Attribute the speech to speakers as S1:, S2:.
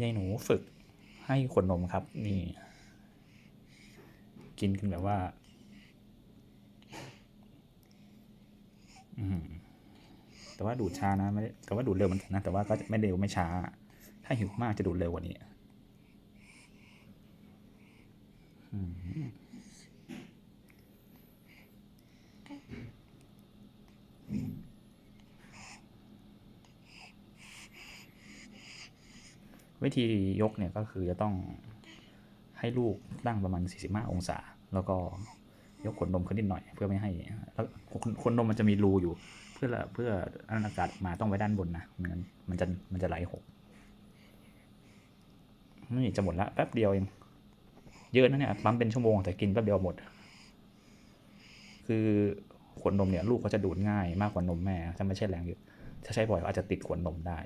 S1: ยายหนูฝึกให้ขวดนมครับ นี่ กินกันแบบว่า อืมแต่ว่าดูดช้านะไม่แต่ว่าดูดเร็วเหมือนกันนะ แต่ว่าก็ไม่เร็วไม่ช้า ถ้าหิวมากจะดูดเร็วกว่านี้ อืม วิธียกเนี่ยก็คือจะต้องให้ลูกตั้งประมาณ 45 องศา แล้วก็ยกขวดนมขึ้นนิดหน่อย เพื่อไม่ให้แล้วขวดนมมันจะมีรูอยู่ เพื่อเพื่ออากาศมาต้องไว้ด้านบนนะไม่งั้นมันจะมันจะไหลหกนี่จะหมดละแป๊บเดียวเองเยอะนะเนี่ยปั๊มเป็นชั่วโมงแต่กินแป๊บเดียวหมด คือขวดนมเนี่ยลูกก็จะดูดง่ายมากกว่านมแม่ถ้าไม่ใช่แรงเยอะถ้าใช้บ่อยก็อาจจะติดขวดนมได้